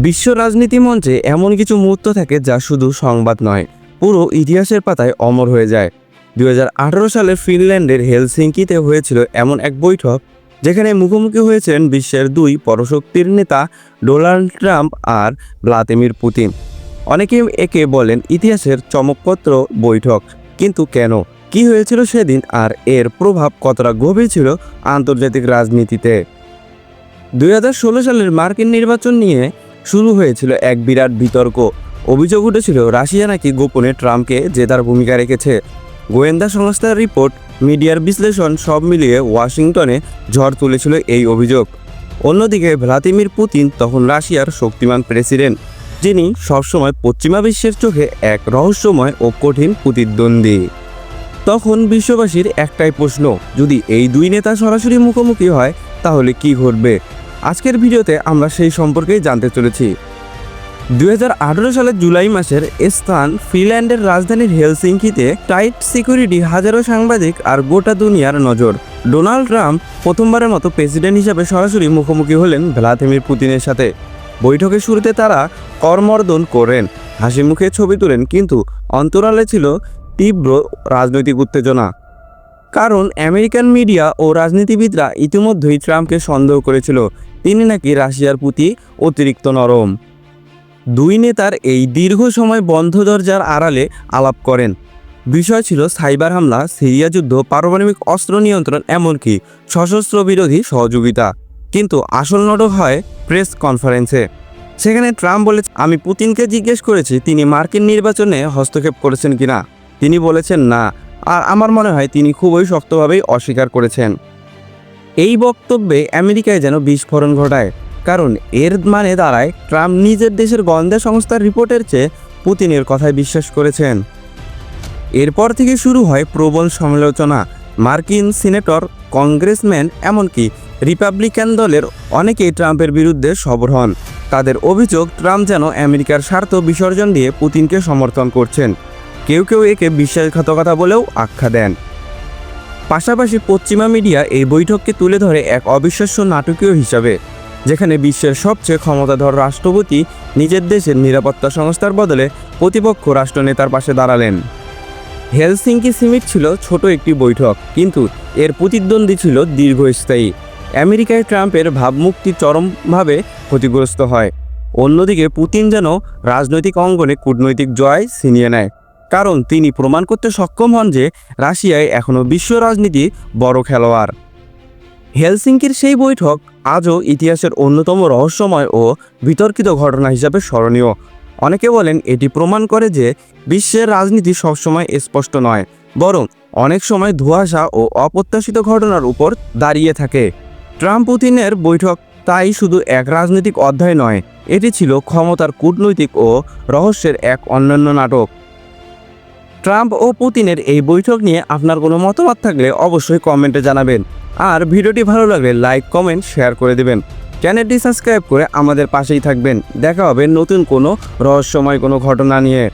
বিশ্ব রাজনীতি মঞ্চে এমন কিছু মুহূর্ত থাকে যা শুধু সংবাদ নয়, পুরো ইতিহাসের পাতায় অমর হয়ে যায়। দুই হাজার আঠারো সালে ফিনল্যান্ডের হেলসিঙ্কিতে হয়েছিল এমন এক বৈঠক, যেখানে মুখোমুখি হয়েছেন বিশ্বের দুই পরশক্তির নেতা ডোনাল্ড ট্রাম্প আর ভ্লাদিমির পুতিন। অনেকে একে বলেন ইতিহাসের চমকপত্র বৈঠক, কিন্তু কেন? কি হয়েছিল সেদিন আর এর প্রভাব কতটা গভীর ছিল আন্তর্জাতিক রাজনীতিতে? দুই হাজার ষোলো সালের মার্কিন নির্বাচন নিয়ে শুরু হয়েছিল এক বিরাট বিতর্ক। অভিযোগ উঠেছিল, রাশিয়া নাকি গোপনে ট্রাম্পকে জেতার ভূমিকা রেখেছে। গোয়েন্দা সংস্থার রিপোর্ট, মিডিয়ার বিশ্লেষণ সব মিলিয়ে ওয়াশিংটনে ঝড় তুলেছিল এই অভিযোগ। অন্যদিকে, ভ্লাদিমির পুতিন তখন রাশিয়ার শক্তিমান প্রেসিডেন্ট, যিনি সবসময় পশ্চিমা বিশ্বের চোখে এক রহস্যময় ও কঠিন প্রতিদ্বন্দ্বী। তখন বিশ্ববাসীর একটাই প্রশ্ন, যদি এই দুই নেতা সরাসরি মুখোমুখি হয়, তাহলে কি ঘটবে? আজকের ভিডিওতে আমরা সেই সম্পর্কেই জানতে চলেছি। দু হাজার আঠেরো সালের জুলাই মাসের স্থান ফিনল্যান্ডের রাজধানীর হেলসিঙ্কিতে টাইট সিকিউরিটি হাজারো সাংবাদিক আর গোটা দুনিয়ার নজর। ডোনাল্ড ট্রাম্প প্রথমবারের মতো প্রেসিডেন্ট হিসাবে সরাসরি মুখোমুখি হলেন ভ্লাদিমির পুতিনের সাথে। বৈঠকের শুরুতে তারা করমর্দন করেন হাসি মুখে ছবি তোলেন, কিন্তু অন্তরালে ছিল তীব্র রাজনৈতিক উত্তেজনা। কারণ আমেরিকান মিডিয়া ও রাজনীতিবিদরা ইতিমধ্যেই ট্রাম্পকে সন্দেহ করেছিল তিনি নাকি রাশিয়ার প্রতি অতিরিক্ত নরম। দুই নেতার এই দীর্ঘ সময় বন্ধ দরজার আড়ালে আলাপ করেন। বিষয় ছিল সাইবার হামলা, সিরিয়া যুদ্ধ, পারমাণবিক অস্ত্র নিয়ন্ত্রণ, এমনকি সশস্ত্র বিরোধী সহযোগিতা। কিন্তু আসল নাটক হয় প্রেস কনফারেন্সে। সেখানে ট্রাম্প বলে, আমি পুতিনকে জিজ্ঞেস করেছি, তিনি মার্কিন নির্বাচনে হস্তক্ষেপ করেছেন কিনা? তিনি বলেছেন, না। আর আমার মনে হয়, তিনি খুবই শক্তভাবেই অস্বীকার করেছেন। এই বক্তব্যে আমেরিকায় যেন বিস্ফোরণ ঘটায়, কারণ এর মানে দাঁড়ায় ট্রাম্প নিজের দেশের গোয়েন্দা সংস্থার রিপোর্টের চেয়ে পুতিনের কথায় বিশ্বাস করেছেন। এরপর থেকে শুরু হয় প্রবল সমালোচনা। মার্কিন সিনেটর, কংগ্রেসম্যান, এমনকি রিপাবলিকান দলের অনেকেই ট্রাম্পের বিরুদ্ধে সবর হন। তাদের অভিযোগ, ট্রাম্প যেন আমেরিকার স্বার্থ বিসর্জন দিয়ে পুতিনকে সমর্থন করছেন। কেউ কেউ একে বিশ্বাসঘাতকতা বলেও আখ্যা দেন। পাশাপাশি পশ্চিমা মিডিয়া এই বৈঠককে তুলে ধরে এক অবিশ্বাস্য নাটকীয় হিসাবে, যেখানে বিশ্বের সবচেয়ে ক্ষমতাধর রাষ্ট্রপতি নিজের দেশের নিরাপত্তা সংস্থার বদলে প্রতিপক্ষ রাষ্ট্রনেতার পাশে দাঁড়ালেন। হেলসিঙ্কি সিমিট ছিল ছোট একটি বৈঠক, কিন্তু এর প্রতিদ্বন্দ্বী ছিল দীর্ঘস্থায়ী। আমেরিকায় ট্রাম্পের ভাবমুক্তি চরমভাবে ক্ষতিগ্রস্ত হয়। অন্যদিকে পুতিন যেন রাজনৈতিক অঙ্গনে কূটনৈতিক জয় ছিনিয়ে নেয়। কারণ তিনি প্রমাণ করতে সক্ষম হন যে রাশিয়ায় এখনও বিশ্ব রাজনীতি বড় খেলোয়াড়। হেলসিঙ্কির সেই বৈঠক আজও ইতিহাসের অন্যতম রহস্যময় ও বিতর্কিত ঘটনা হিসাবে স্মরণীয়। অনেকে বলেন এটি প্রমাণ করে যে বিশ্বের রাজনীতি সবসময় স্পষ্ট নয়, বরং অনেক সময় ধোঁয়াশা ও অপ্রত্যাশিত ঘটনার উপর দাঁড়িয়ে থাকে। ট্রাম্প পুতিনের বৈঠক তাই শুধু এক রাজনৈতিক অধ্যায় নয়, এটি ছিল ক্ষমতার কূটনৈতিক ও রহস্যের এক অন্যান্য নাটক। ট্রাম্প ও পুতিনের এই বৈঠক নিয়ে আপনার কোনো মতামত থাকলে অবশ্যই কমেন্টে জানাবেন। আর ভিডিওটি ভালো লাগলে লাইক, কমেন্ট, শেয়ার করে দেবেন। চ্যানেলটি সাবস্ক্রাইব করে আমাদের পাশেই থাকবেন। দেখা হবে নতুন কোনো রহস্যময় কোনো ঘটনা নিয়ে।